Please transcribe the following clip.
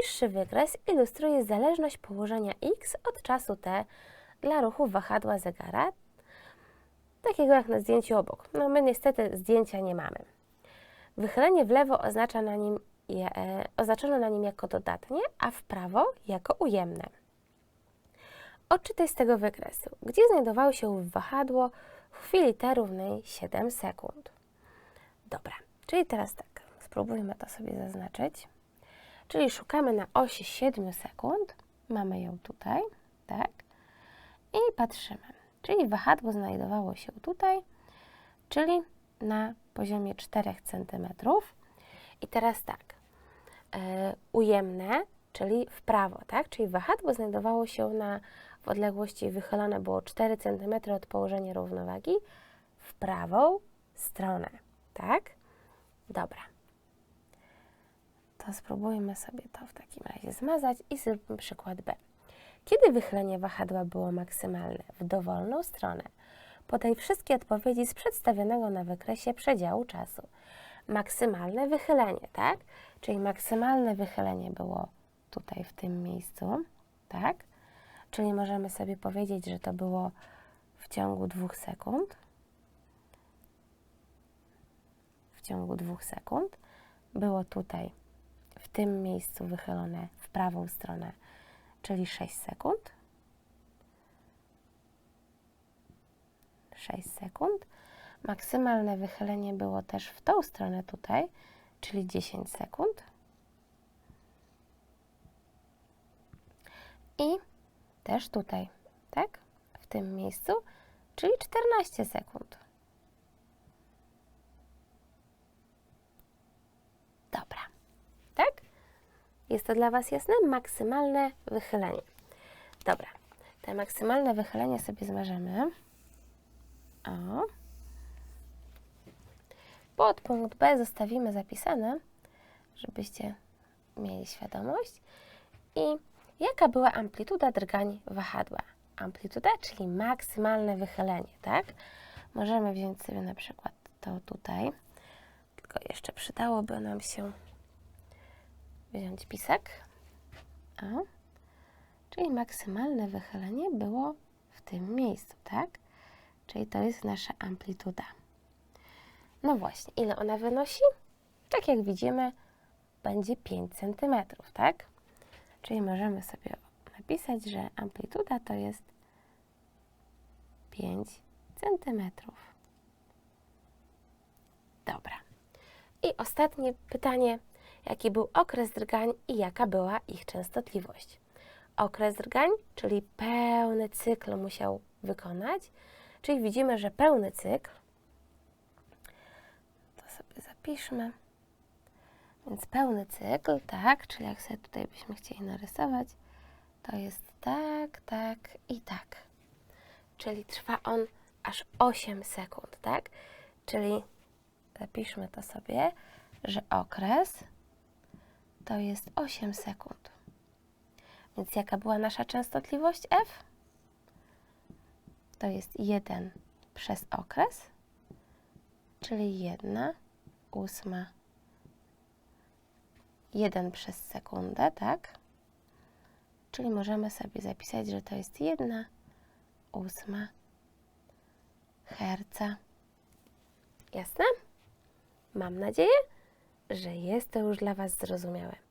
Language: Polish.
Niższy wykres ilustruje zależność położenia x od czasu t dla ruchu wahadła zegara, takiego jak na zdjęciu obok. No my niestety zdjęcia nie mamy. Wychylenie w lewo oznacza na nim je, e, oznaczono na nim jako dodatnie, a w prawo jako ujemne. Odczytaj z tego wykresu, gdzie znajdowało się wahadło w chwili t równej 7 sekund. Dobra, czyli teraz tak, spróbujmy to sobie zaznaczyć. Czyli szukamy na osi 7 sekund, mamy ją tutaj, tak, i patrzymy. Czyli wahadło znajdowało się tutaj, czyli na poziomie 4 cm. I teraz tak, e, ujemne, czyli w prawo, tak? Czyli wahadło znajdowało się na, w odległości wychylone było 4 cm od położenia równowagi w prawą stronę, tak? Dobra. To spróbujmy sobie to w takim razie zmazać i zróbmy przykład B. Kiedy wychylenie wahadła było maksymalne? W dowolną stronę. Podaj wszystkie odpowiedzi z przedstawionego na wykresie przedziału czasu. Maksymalne wychylenie, tak? Czyli maksymalne wychylenie było tutaj w tym miejscu, tak? Czyli możemy sobie powiedzieć, że to było w ciągu dwóch sekund. W ciągu dwóch sekund. Było tutaj tym miejscu wychylone w prawą stronę, czyli 6 sekund. 6 sekund. Maksymalne wychylenie było też w tą stronę tutaj, czyli 10 sekund. I też tutaj, tak? W tym miejscu, czyli 14 sekund. Dobra, tak? Jest to dla Was jasne? Maksymalne wychylenie. Dobra, te maksymalne wychylenie sobie zmarzymy. O. Pod punkt B zostawimy zapisane, żebyście mieli świadomość. I jaka była amplituda drgań wahadła? Amplituda, czyli maksymalne wychylenie, tak? Możemy wziąć sobie na przykład to tutaj, tylko jeszcze przydałoby nam się wziąć pisek. O. Czyli maksymalne wychylenie było w tym miejscu, tak? Czyli to jest nasza amplituda. No właśnie, ile ona wynosi? Tak jak widzimy, będzie 5 cm, tak? Czyli możemy sobie napisać, że amplituda to jest 5 cm. Dobra. I ostatnie pytanie. Jaki był okres drgań i jaka była ich częstotliwość? Okres drgań, czyli pełny cykl musiał wykonać, czyli widzimy, że pełny cykl, to sobie zapiszmy, więc pełny cykl, tak, czyli jak sobie tutaj byśmy chcieli narysować, to jest tak, tak i tak. Czyli trwa on aż 8 sekund, tak? Czyli zapiszmy to sobie, że okres to jest 8 sekund. Więc jaka była nasza częstotliwość f? To jest 1 przez okres, czyli 1 ósma 1 przez sekundę, tak? Czyli możemy sobie zapisać, że to jest 1 ósma herca. Jasne? Mam nadzieję, że jest to już dla Was zrozumiałe.